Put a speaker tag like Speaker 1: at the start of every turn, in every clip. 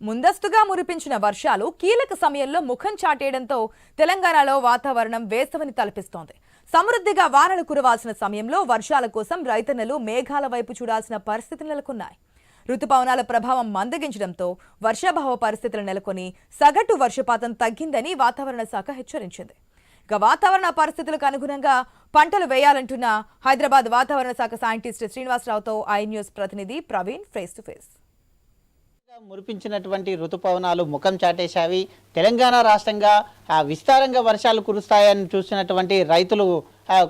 Speaker 1: ముందస్తుగా మురిపించిన వర్షాలు కీలక సమయంలో ముఖం చాటేయడంతో తెలంగాణలో వాతావరణం వేసవిని తలపిస్తోంది. సమృద్ధిగా వానలు కురవాల్సిన సమయంలో వర్షాల కోసం రైతన్నలు మేఘాల వైపు చూడాల్సిన పరిస్థితులు నెలకొన్నాయి. రుతుపవనాల ప్రభావం మందగించడంతో వర్షాభావ పరిస్థితులు నెలకొని సగటు వర్షపాతం తగ్గిందని వాతావరణ శాఖ హెచ్చరించింది. ఇక వాతావరణ పరిస్థితులకు అనుగుణంగా పంటలు వేయాలంటున్న హైదరాబాద్ వాతావరణ శాఖ సైంటిస్ట్ శ్రీనివాసరావుతో ఐ న్యూస్ ప్రతినిధి ప్రవీణ్ ఫేస్ టు ఫేస్
Speaker 2: మురిపించినటువంటి ఋతుపవనాలు ముఖం చాటేశావి తెలంగాణ రాష్ట్రంగా విస్తారంగా వర్షాలు కురుస్తాయని చూసినటువంటి రైతులు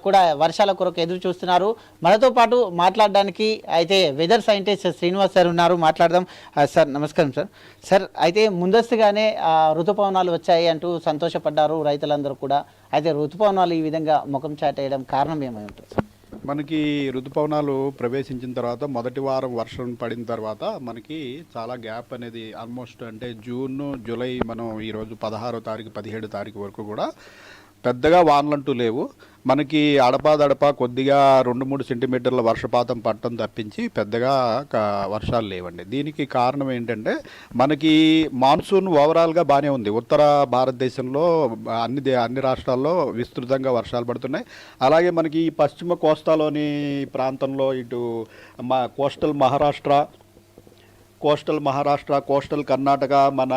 Speaker 2: కూడా వర్షాల కొరకు ఎదురు చూస్తున్నారు. మనతో పాటు మాట్లాడడానికి అయితే వెదర్ సైంటిస్ట్ శ్రీనివాస్ సార్ ఉన్నారు. మాట్లాడదాం. సార్ నమస్కారం సార్. సార్ అయితే ముందస్తుగానే ఆ, ఋతుపవనాలు వచ్చాయి అంటూ సంతోషపడ్డారు రైతులందరూ కూడా. అయితే ఋతుపవనాలు ఈ విధంగా ముఖం చాటేయడం కారణం ఏమై ఉంటుంది? సార్?
Speaker 3: మనకి ఋతుపవనాలు ప్రవేశించిన తర్వాత మొదటి వారం వర్షం పడిన తర్వాత మనకి చాలా గ్యాప్ అనేది ఆల్మోస్ట్ అంటే జూన్ జూలై మనం ఈరోజు పదహారో తారీఖు పదిహేడు తారీఖు వరకు కూడా పెద్దగా వానలంటూ లేవు. మనకి అడపాదడపా కొద్దిగా రెండు మూడు సెంటీమీటర్ల వర్షపాతం పట్టడం తప్పించి పెద్దగా వర్షాలు లేవండి. దీనికి కారణం ఏంటంటే మనకి మాన్సూన్ ఓవరాల్గా బాగానే ఉంది. ఉత్తర భారతదేశంలో అన్ని దే- అన్ని రాష్ట్రాల్లో విస్తృతంగా వర్షాలు పడుతున్నాయి. అలాగే మనకి ఈ పశ్చిమ కోస్తాలోని ప్రాంతంలో ఇటు మా coastal Maharashtra coastal Maharashtra coastal Karnataka మన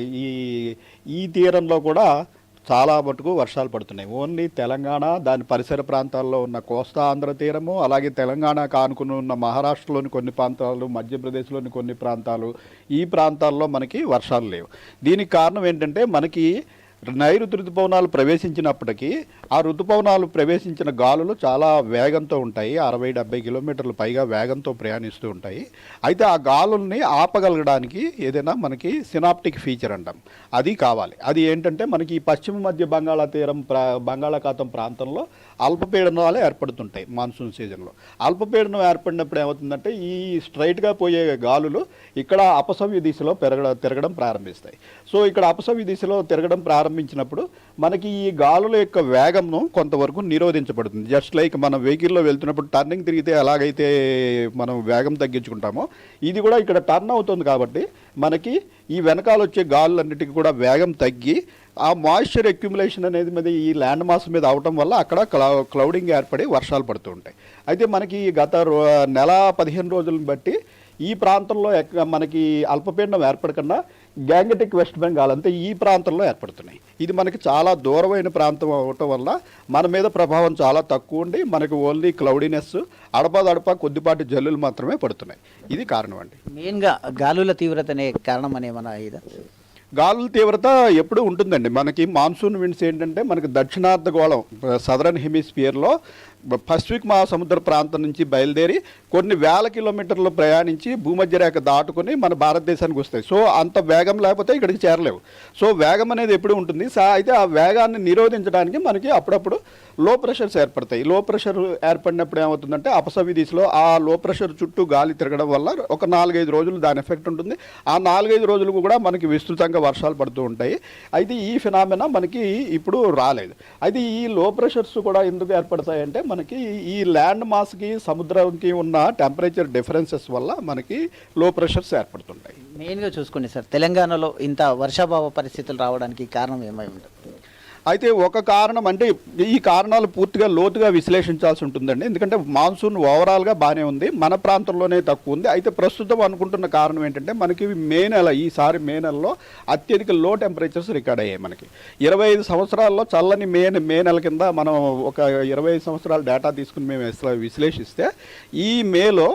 Speaker 3: ఈ ఈ తీరంలో కూడా చాలా మటుకు వర్షాలు పడుతున్నాయి. ఓన్లీ తెలంగాణ దాని పరిసర ప్రాంతాల్లో ఉన్న కోస్తా ఆంధ్ర తీరము అలాగే తెలంగాణ కానుకుని ఉన్న మహారాష్ట్రలోని కొన్ని ప్రాంతాలు మధ్యప్రదేశ్లోని కొన్ని ప్రాంతాలు ఈ ప్రాంతాల్లో మనకి వర్షాలు లేవు. దీనికి కారణం ఏంటంటే మనకి నైరుతి ఋతుపవనాలు ప్రవేశించినప్పటికీ ఆ ఋతుపవనాలు ప్రవేశించిన గాలులు చాలా వేగంతో ఉంటాయి. అరవై డెబ్బై కిలోమీటర్లు పైగా వేగంతో ప్రయాణిస్తూ ఉంటాయి. అయితే ఆ గాలుల్ని ఆపగలగడానికి ఏదైనా మనకి సినాప్టిక్ ఫీచర్ అంటాం. అది కావాలి. అది ఏంటంటే మనకి ఈ పశ్చిమ మధ్య బంగాళా తీరం ప్రా బంగాళాఖాతం ప్రాంతంలో అల్పపీడనాలు ఏర్పడుతుంటాయి మాన్సూన్ సీజన్లో. అల్పపీడనం ఏర్పడినప్పుడు ఏమవుతుందంటే ఈ స్ట్రైట్గా పోయే గాలులు ఇక్కడ అపసవ్య దిశలో పెరగ తిరగడం ప్రారంభిస్తాయి. సో ఇక్కడ అపసవ్య దిశలో తిరగడం ప్రారంభించినప్పుడు మనకి ఈ గాలుల యొక్క వేగంను కొంతవరకు నిరోధించబడుతుంది. జస్ట్ లైక్ మనం వెహికల్లో వెళ్తున్నప్పుడు టర్నింగ్ తిరిగితే ఎలాగైతే మనం వేగం తగ్గించుకుంటామో ఇది కూడా ఇక్కడ టర్న్ అవుతుంది కాబట్టి మనకి ఈ వెనకాల వచ్చే గాలులన్నిటికీ కూడా వేగం తగ్గి ఆ మాయిశ్చర్ అక్యుములేషన్ అనేది మీద ఈ ల్యాండ్ మాస్ మీద అవటం వల్ల అక్కడ క్లౌ క్లౌడింగ్ ఏర్పడి వర్షాలు పడుతూ ఉంటాయి. అయితే మనకి గత నెల పదిహేను రోజులను బట్టి ఈ ప్రాంతంలో ఎక్క- మనకి అల్పపీండం ఏర్పడకుండా గ్యాంగటిక్ వెస్ట్ బెంగాల్ అంతే ఈ ప్రాంతంలో ఏర్పడుతున్నాయి. ఇది మనకి చాలా దూరమైన ప్రాంతం అవటం వల్ల మన మీద ప్రభావం చాలా తక్కువ ఉండి మనకి ఓన్లీ క్లౌడీనెస్ అడపదడప కొద్దిపాటి జల్లులు మాత్రమే పడుతున్నాయి. ఇది కారణం అండి.
Speaker 2: మెయిన్గా గాలుల తీవ్రతనే కారణం అని ఇదా.
Speaker 3: గాలుల తీవ్రత ఎప్పుడు ఉంటుందండి. మనకి మాన్సూన్ విండ్స్ ఏంటంటే మనకి దక్షిణార్ధగోళం సదరన్ హెమిస్ఫియర్లో పసిఫిక్ మహాసముద్ర ప్రాంతం నుంచి బయలుదేరి కొన్ని వేల కిలోమీటర్లు ప్రయాణించి భూమధ్య రేఖ దాటుకొని మన భారతదేశానికి వస్తాయి. సో అంత వేగం లేకపోతే ఇక్కడికి చేరలేవు. సో వేగం అనేది ఎప్పుడు ఉంటుంది? సా- అయితే ఆ వేగాన్ని నిరోధించడానికి మనకి అప్పుడప్పుడు లో ప్రెషర్స్ ఏర్పడతాయి. లో ప్రెషర్ ఏర్పడినప్పుడు ఏమవుతుందంటే అపసవి దిశలో ఆ లో ప్రెషర్ చుట్టూ గాలి తిరగడం వల్ల ఒక నాలుగైదు రోజులు దాని ఎఫెక్ట్ ఉంటుంది. ఆ నాలుగైదు రోజులు కూడా మనకి విస్తృతంగా వర్షాలు పడుతూ ఉంటాయి. అయితే ఈ ఫినామినా మనకి ఇప్పుడు రాలేదు. అయితే ఈ లో ప్రెషర్స్ కూడా ఎందుకు ఏర్పడతాయంటే మనకి ఈ ల్యాండ్ మాస్కి సముద్రంకి ఉన్న టెంపరేచర్ డిఫరెన్సెస్ వల్ల మనకి లో ప్రెషర్స్ ఏర్పడుతుంటాయి.
Speaker 2: మెయిన్గా చూసుకోండి సార్ తెలంగాణలో ఇంత వర్షాభావ పరిస్థితులు రావడానికి కారణం ఏమై ఉంటుంది?
Speaker 3: అయితే ఒక కారణం అంటే ఈ కారణాలు పూర్తిగా లోతుగా విశ్లేషించాల్సి ఉంటుందండి. ఎందుకంటే మాన్సూన్ ఓవరాల్గా బాగానే ఉంది. మన ప్రాంతంలోనే తక్కువ ఉంది. అయితే ప్రస్తుతం అనుకుంటున్న కారణం ఏంటంటే మనకి మే నెల ఈసారి మే నెలలో అత్యధిక లో టెంపరేచర్స్ రికార్డ్ అయ్యాయి మనకి. ఇరవై ఐదు సంవత్సరాల్లో చల్లని మే మే నెల కింద మనం ఒక ఇరవై ఐదు సంవత్సరాల డేటా తీసుకుని మేము విశ్లేషిస్తే ఈ మేలో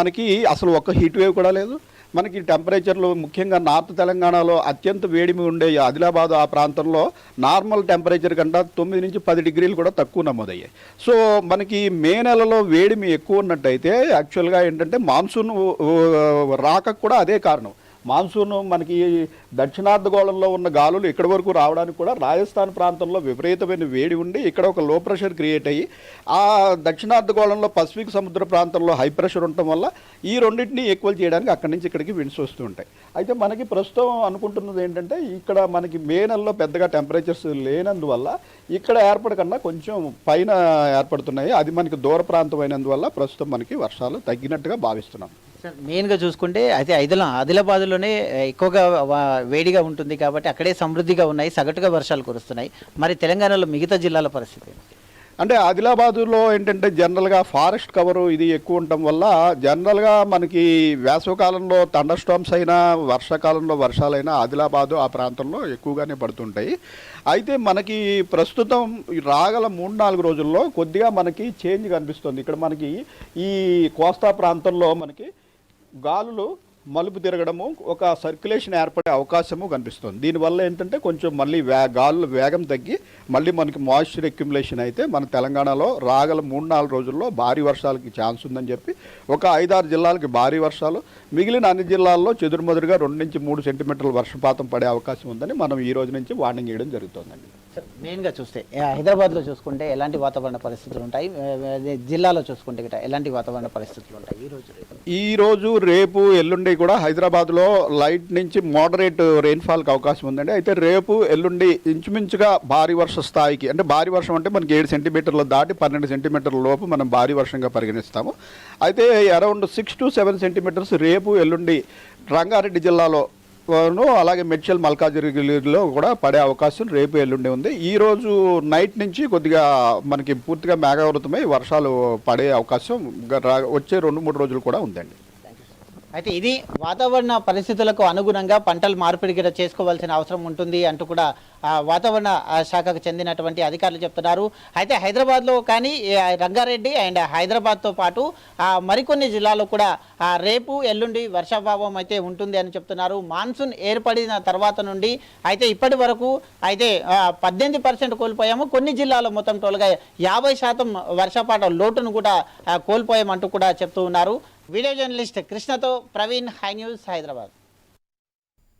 Speaker 3: మనకి అసలు ఒక్క హీట్ వేవ్ కూడా లేదు. మనకి టెంపరేచర్లు ముఖ్యంగా నార్త్ తెలంగాణలో అత్యంత వేడిమి ఉండే ఆదిలాబాద్ ఆ ప్రాంతంలో నార్మల్ టెంపరేచర్ కంటే తొమ్మిది నుంచి పది డిగ్రీలు కూడా తక్కువ నమోదయ్యాయి. సో మనకి మే నెలలో వేడిమి ఎక్కువ ఉన్నట్టయితే యాక్చువల్గా ఏంటంటే మాన్సూన్ రాక కూడా అదే కారణం. మాన్సూన్ మనకి దక్షిణార్ధగోళంలో ఉన్న గాలులు ఇక్కడి వరకు రావడానికి కూడా రాజస్థాన్ ప్రాంతంలో విపరీతమైన వేడి ఉండి ఇక్కడ ఒక లో ప్రెషర్ క్రియేట్ అయ్యి ఆ దక్షిణార్ధగోళంలో పసిఫిక్ సముద్ర ప్రాంతంలో హై ప్రెషర్ ఉండటం వల్ల ఈ రెండింటిని ఈక్వల్ చేయడానికి అక్కడి నుంచి ఇక్కడికి విండ్స్ వస్తూ ఉంటాయి. అయితే మనకి ప్రస్తుతం అనుకుంటున్నది ఏంటంటే ఇక్కడ మనకి మే నెలలో పెద్దగా టెంపరేచర్స్ లేనందువల్ల ఇక్కడ ఏర్పడకుండా కొంచెం పైన ఏర్పడుతున్నాయి. అది మనకి దూర ప్రాంతం అయినందువల్ల ప్రస్తుతం మనకి వర్షాలు తగ్గినట్టుగా భావిస్తున్నాం.
Speaker 2: మెయిన్గా చూసుకుంటే అయితే ఐదుల ఆదిలాబాద్లోనే ఎక్కువగా వేడిగా ఉంటుంది కాబట్టి అక్కడే సమృద్ధిగా ఉన్నాయి సగటుగా వర్షాలు కురుస్తున్నాయి. మరి తెలంగాణలో మిగతా జిల్లాల పరిస్థితి
Speaker 3: అంటే ఆదిలాబాదులో ఏంటంటే జనరల్గా ఫారెస్ట్ కవరు ఇది ఎక్కువ ఉండటం వల్ల జనరల్గా మనకి వేసవకాలంలో థండర్ స్టామ్స్ అయినా వర్షాకాలంలో వర్షాలైనా ఆదిలాబాదు ఆ ప్రాంతంలో ఎక్కువగానే పడుతుంటాయి. అయితే మనకి ప్రస్తుతం రాగల మూడు నాలుగు రోజుల్లో కొద్దిగా మనకి చేంజ్ కనిపిస్తుంది. ఇక్కడ మనకి ఈ కోస్తా ప్రాంతంలో మనకి గాలులు మలుపు తిరగడము ఒక సర్క్యులేషన్ ఏర్పడే అవకాశము కనిపిస్తుంది. దీనివల్ల ఏంటంటే కొంచెం మళ్ళీ వే గాలులు వేగం తగ్గి మళ్ళీ మనకి మాయిశ్చర్ అక్యుములేషన్ అయితే మన తెలంగాణలో రాగల మూడు నాలుగు రోజుల్లో భారీ వర్షాలకి ఛాన్స్ ఉందని చెప్పి ఒక ఐదారు జిల్లాలకి భారీ వర్షాలు మిగిలిన అన్ని జిల్లాల్లో చెదురుమదురుగా రెండు నుంచి మూడు సెంటీమీటర్ల వర్షపాతం పడే అవకాశం ఉందని మనం ఈ రోజు నుంచి వార్నింగ్ ఇవ్వడం జరుగుతుందండి.
Speaker 2: సార్ మెయిన్గా చూస్తే హైదరాబాద్లో చూసుకుంటే ఎలాంటి వాతావరణ పరిస్థితులు ఉంటాయి? జిల్లాలో చూసుకుంటే గిట ఎలాంటి వాతావరణ పరిస్థితులు ఉంటాయి ఈ రోజు రేపు?
Speaker 3: ఈ రోజు రేపు ఎల్లుండి కూడా హైదరాబాద్లో లైట్ నుంచి మోడరేట్ రెయిన్ఫాల్కి అవకాశం ఉందండి. అయితే రేపు ఎల్లుండి ఇంచుమించుగా భారీ వర్ష స్థాయికి అంటే భారీ వర్షం అంటే మనకి ఏడు సెంటీమీటర్లు దాటి పన్నెండు సెంటీమీటర్ల లోపు మనం భారీ వర్షంగా పరిగణిస్తాము. అయితే around six to seven centimetres రేపు ఎల్లుండి రంగారెడ్డి జిల్లాలో అలాగే మెడ్చల్ మల్కాజిగిరిలో కూడా పడే అవకాశం రేపు ఎల్లుండి ఉంది. ఈ రోజు నైట్ నుంచి కొద్దిగా మనకి పూర్తిగా మేఘావృతమై వర్షాలు పడే అవకాశం వచ్చే రెండు మూడు రోజులు కూడా ఉందండి.
Speaker 2: అయితే ఇది వాతావరణ పరిస్థితులకు అనుగుణంగా పంటలు మార్పిడి గిట్ట చేసుకోవాల్సిన అవసరం ఉంటుంది అంటూ కూడా వాతావరణ శాఖకు చెందినటువంటి అధికారులు చెప్తున్నారు. అయితే హైదరాబాద్లో కానీ రంగారెడ్డి అండ్ హైదరాబాద్తో పాటు మరికొన్ని జిల్లాల్లో కూడా రేపు ఎల్లుండి వర్షాభావం అయితే ఉంటుంది అని చెప్తున్నారు. మాన్సూన్ ఏర్పడిన తర్వాత నుండి అయితే ఇప్పటి వరకు అయితే పద్దెనిమిది పర్సెంట్ కోల్పోయాము. కొన్ని జిల్లాల్లో మొత్తం టోల్గా యాభై శాతం వర్షపాట లోటును కూడా కోల్పోయామంటూ కూడా చెప్తూ ఉన్నారు. వీడియో జర్నలిస్ట్ కృష్ణతో ప్రవీణ్ హై న్యూస్ హైదరాబాద్.